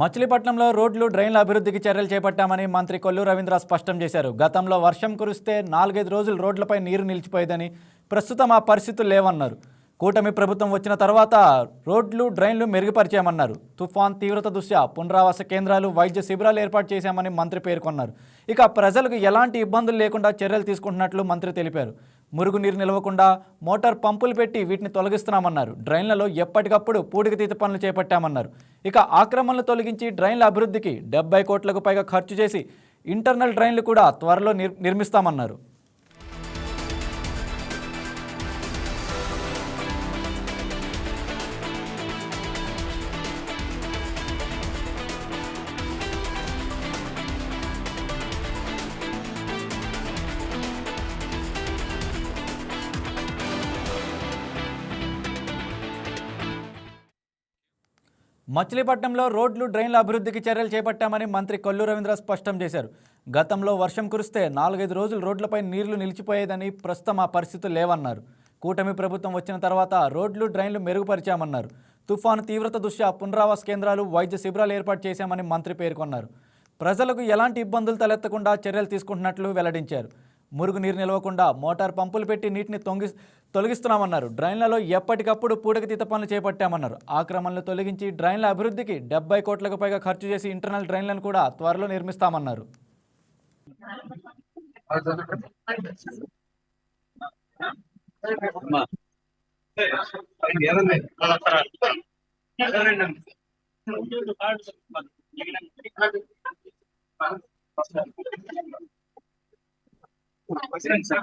మచిలీపట్నంలో రోడ్లు డ్రైన్ల అభివృద్ధికి చర్యలు చేపట్టామని మంత్రి కొల్లు రవీంద్ర స్పష్టం చేశారు. గతంలో వర్షం కురిస్తే నాలుగైదు రోజులు రోడ్లపై నీరు నిలిచిపోయేదని ప్రస్తుతం ఆ పరిస్థితులు లేవన్నారు. కూటమి ప్రభుత్వం వచ్చిన తర్వాత రోడ్లు డ్రైన్లు మెరుగుపరిచామన్నారు. తుఫాన్ తీవ్రత దృష్ట్యా పునరావాస కేంద్రాలు వైద్య శిబిరాలు ఏర్పాటు చేశామని మంత్రి పేర్కొన్నారు. ఇక ప్రజలకు ఎలాంటి ఇబ్బందులు లేకుండా చర్యలు తీసుకుంటున్నట్లు మంత్రి తెలిపారు. మురుగునీరు నిలవకుండా మోటార్ పంపులు పెట్టి వీటిని తొలగిస్తున్నామన్నారు. డ్రైన్లలో ఎప్పటికప్పుడు పూడికతీత పనులు చేపట్టామన్నారు. ఇక ఆక్రమణలు తొలగించి డ్రైన్ల అభివృద్ధికి డెబ్బై కోట్లకు పైగా ఖర్చు చేసి ఇంటర్నల్ డ్రైన్లు కూడా త్వరలో నిర్ నిర్మిస్తామన్నారు. మచిలీపట్నంలో రోడ్లు డ్రైన్ల అభివృద్ధికి చర్యలు చేపట్టామని మంత్రి కొల్లు రవీంద్ర స్పష్టం చేశారు. గతంలో వర్షం కురిస్తే నాలుగైదు రోజులు రోడ్లపై నీళ్ళు నిలిచిపోయేదని ప్రస్తుతం ఆ పరిస్థితులు లేవన్నారు. కూటమి ప్రభుత్వం వచ్చిన తర్వాత రోడ్లు డ్రైన్లు మెరుగుపరిచామన్నారు. తుఫాను తీవ్రత దృష్ట్యా పునరావాస కేంద్రాలు వైద్య శిబిరాలు ఏర్పాటు చేశామని మంత్రి పేర్కొన్నారు. ప్రజలకు ఎలాంటి ఇబ్బందులు తలెత్తకుండా చర్యలు తీసుకుంటున్నట్లు వెల్లడించారు. మురుగు నీరు నిలవకుండా మోటార్ పంపులు పెట్టి నీటిని తొంగి తొలగిస్తున్నామన్నారు. డ్రైన్లలో ఎప్పటికప్పుడు పూడకతీత పనులు చేపట్టామన్నారు. ఆక్రమణలు తొలగించి డ్రైన్ల అభివృద్ధికి డెబ్బై కోట్లకు పైగా ఖర్చు చేసి ఇంటర్నల్ డ్రైన్లను కూడా త్వరలో నిర్మిస్తామన్నారు. హాస్పిటల్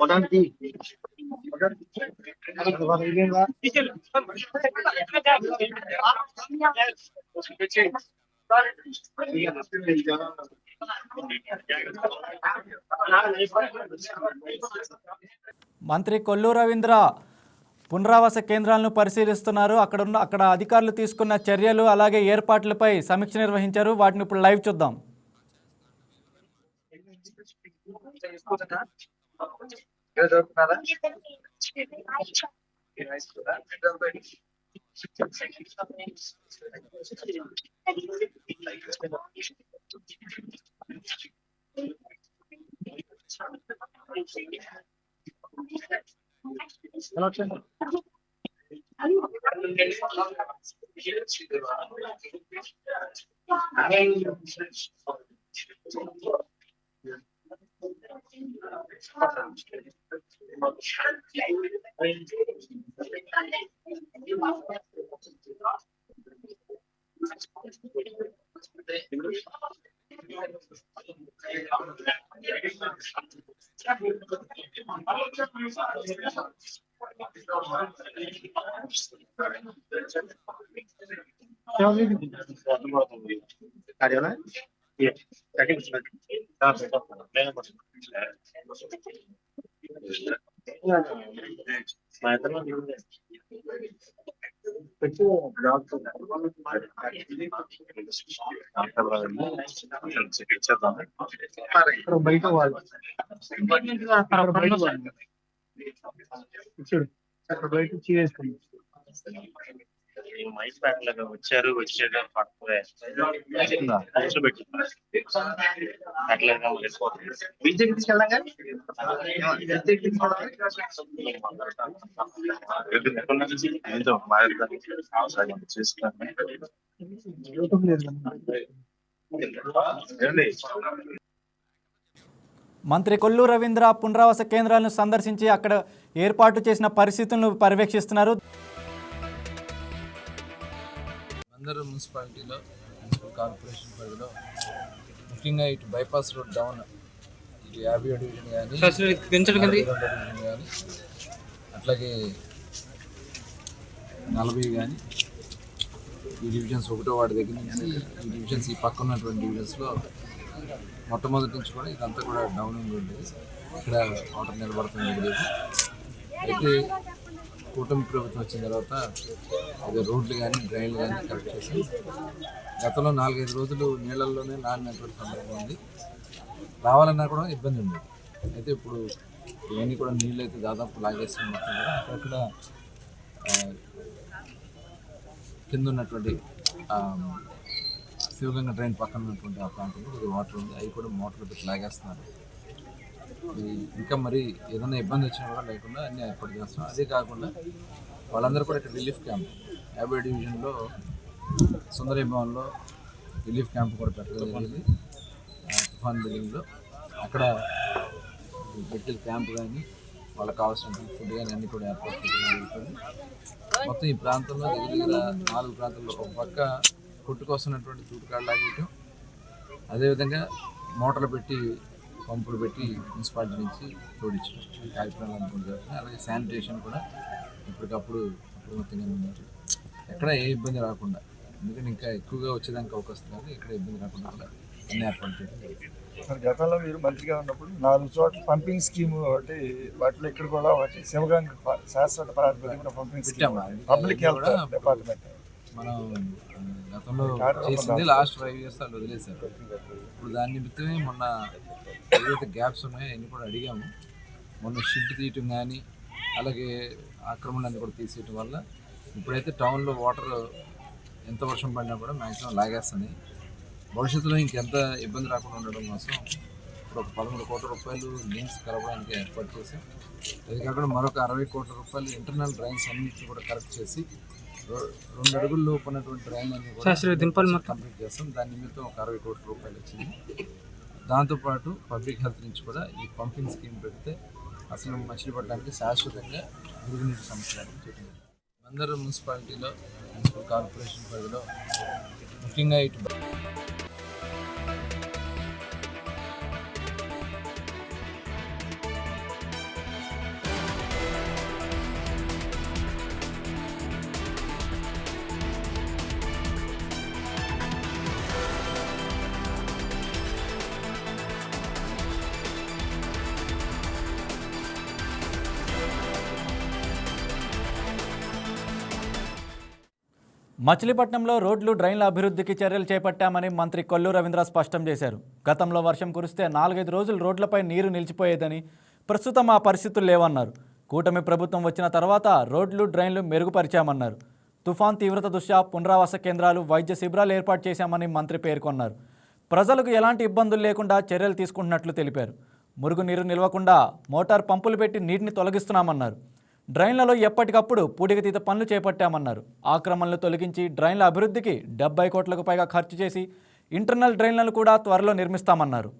మొదటి మంత్రి కొల్లు రవీంద్ర పునరావాస కేంద్రాలను పరిశీలిస్తున్నారు. అక్కడ ఉన్న అక్కడ అధికారులు తీసుకున్న చర్యలు అలాగే ఏర్పాట్లపై సమీక్ష నిర్వహించారు. వాటిని ఇప్పుడు లైవ్ చూద్దాం. Hello, sir. Yes. I think it's like that's a couple of minutes. వాళ్ళు. అక్కడ బయట వాళ్ళు. చూడు అక్కడ బయట చీరేసుకుంది మైక్ ప్యాక్లకు వచ్చారు వచ్చారు పక్కనే. కూర్చోబెట్టి అట్లా బీజేపీ కదా. మంత్రి కొల్లు రవీంద్ర పునరావాస కేంద్రాలను సందర్శించి అక్కడ ఏర్పాటు చేసిన పరిస్థితులను పర్యవేక్షిస్తున్నారు. మందరం మున్సిపాలిటీలో మున్సిపల్ కార్పొరేషన్ పరిధిలో ముఖ్యంగా ఇటు బైపాస్ రోడ్ డౌన్ ఇటు యాభై డివిజన్ కానీ డివిజన్ కానీ అట్లాగే నలభై కానీ ఈ డివిజన్స్ ఒకటో వాడి దగ్గర నుంచి ఈ డివిజన్స్ ఈ పక్క ఉన్నటువంటి డివిజన్స్లో మొట్టమొదటి నుంచి కూడా ఇదంతా కూడా డౌన్ ఉండేది ఇక్కడ వాటర్ నిలబడుతుంది. అయితే కూటమి ప్రభుత్వం వచ్చిన తర్వాత అదే రోడ్లు కానీ డ్రైన్లు కానీ కరెక్ట్ చేసి గతంలో నాలుగైదు రోజులు నీళ్ళల్లోనే నానినటువంటి సందర్భం ఉంది. రావాలన్నా కూడా ఇబ్బంది ఉంది అయితే ఇప్పుడు ఇవన్నీ కూడా నీళ్ళు అయితే దాదాపు లాగేస్తుంది అక్కడక్కడ కింద ఉన్నటువంటి శివగంగ డ్రైన్ పక్కన ఉన్నటువంటి ఆ ప్రాంతంలో కొద్దిగా వాటర్ ఉంది. అవి కూడా మోటార్ పెట్టి లాగేస్తున్నారు. ఇంకా మరి ఏదైనా ఇబ్బంది వచ్చినా కూడా లేకుండా అన్ని ఏర్పాటు చేస్తున్నాం. అదే కాకుండా వాళ్ళందరూ కూడా ఇక్కడ రిలీఫ్ క్యాంప్. యాభై డివిజన్లో సుందరి భవన్లో రిలీఫ్ క్యాంప్ కూడా పెట్టడం జరిగింది. తుఫాన్ బిల్డింగ్లో. అక్కడ పెట్టిన క్యాంప్ కానీ వాళ్ళకి కావాల్సిన ఫుడ్ కానీ అన్నీ కూడా ఏర్పాటు చేయడం జరుగుతుంది. మొత్తం ఈ ప్రాంతంలో దగ్గర దగ్గర నాలుగు ప్రాంతాల్లో ఒక పక్క కొట్టుకొస్తున్నటువంటి తూటుకాడు లాగేయటం అదేవిధంగా మోటార్లు పెట్టి పంపులు పెట్టి మున్సిపాలిటీ నుంచి తోడించడం కార్యక్రమాలు అనుకుంటున్నారు అలాగే శానిటేషన్ కూడా ఎప్పటికప్పుడు అప్రమత్తంగా ఉన్నారు. ఎక్కడ ఏ ఇబ్బంది రాకుండా. ఎందుకంటే ఇంకా ఎక్కువగా వచ్చేదానికి అవకాశం కాదు ఇక్కడ ఇబ్బంది రాకుండా కూడా అన్ని ఏర్పాటు చేయడం గతంలో మీరు మంత్రిగా ఉన్నప్పుడు నాలుగు చోట్ల పంపింగ్ స్కీమ్ ఒకటి వాటిలో ఇక్కడ కూడా ఒకటి శివగంగ శాశ్వత ప్రాతిపదికన pumping scheme public health department. మనం గతంలో చేసింది లాస్ట్ ఫైవ్ ఇయర్స్ వాళ్ళు వదిలేశారు. ఇప్పుడు దాని నిమిత్తమే మొన్న ఏదైతే గ్యాప్స్ ఉన్నాయో అన్ని కూడా అడిగాము. మొన్న షిఫ్ట్ తీయటం కానీ అలాగే ఆక్రమణలన్నీ కూడా తీసేయటం వల్ల ఇప్పుడైతే టౌన్లో వాటర్ ఎంత వర్షం పడినా కూడా మ్యాక్సిమం లాగేస్తుంది భవిష్యత్తులో ఇంకెంత ఇబ్బంది రాకుండా ఉండడం కోసం ఇప్పుడు ఒక పదమూడు కోట్ల రూపాయలు లింక్స్ కలవడానికి ఏర్పాటు చేశాం. అది కాకుండా మరొక అరవై కోట్ల రూపాయలు ఇంటర్నల్ డ్రైన్స్ అన్నింటిని కూడా కరెక్ట్ చేసి రెండు అడుగుల్లో ఉన్నటువంటి డ్రైన్ అన్ని కూడా కంప్లీట్ చేస్తాం. దాని నిమిత్తం ఒక అరవై కోట్ల రూపాయలు వచ్చింది. దాంతోపాటు పబ్లిక్ హెల్త్ నుంచి కూడా ఈ పంపింగ్ స్కీమ్ పెడితే అసలు మచిలీపట్నానికి శాశ్వతంగా మురుగునీటి సమస్య జరిగింది. మందరం మున్సిపాలిటీలో మున్సిపల్ కార్పొరేషన్ పరిధిలో ముఖ్యంగా ఇటు మచిలీపట్నంలో రోడ్లు డ్రైన్ల అభివృద్ధికి చర్యలు చేపట్టామని మంత్రి కొల్లు రవీంద్ర స్పష్టం చేశారు. గతంలో వర్షం కురిస్తే నాలుగైదు రోజులు రోడ్లపై నీరు నిలిచిపోయేదని ప్రస్తుతం ఆ పరిస్థితులు లేవన్నారు. కూటమి ప్రభుత్వం వచ్చిన తర్వాత రోడ్లు డ్రైన్లు మెరుగుపరిచామన్నారు. తుఫాన్ తీవ్రత దృష్ట్యా పునరావాస కేంద్రాలు వైద్య శిబిరాలు ఏర్పాటు చేశామని మంత్రి పేర్కొన్నారు. ప్రజలకు ఎలాంటి ఇబ్బందులు లేకుండా చర్యలు తీసుకుంటున్నట్లు తెలిపారు. మురుగునీరు నిల్వకుండా మోటార్ పంపులు పెట్టి నీటిని తొలగిస్తున్నామన్నారు. డ్రైన్లలో ఎప్పటికప్పుడు పూడికతీత పనులు చేపట్టామన్నారు. ఆక్రమణలు తొలగించి డ్రైన్ల అభివృద్ధికి డెబ్బై కోట్లకు పైగా ఖర్చు చేసి ఇంటర్నల్ డ్రైన్లను కూడా త్వరలో నిర్మిస్తామన్నారు.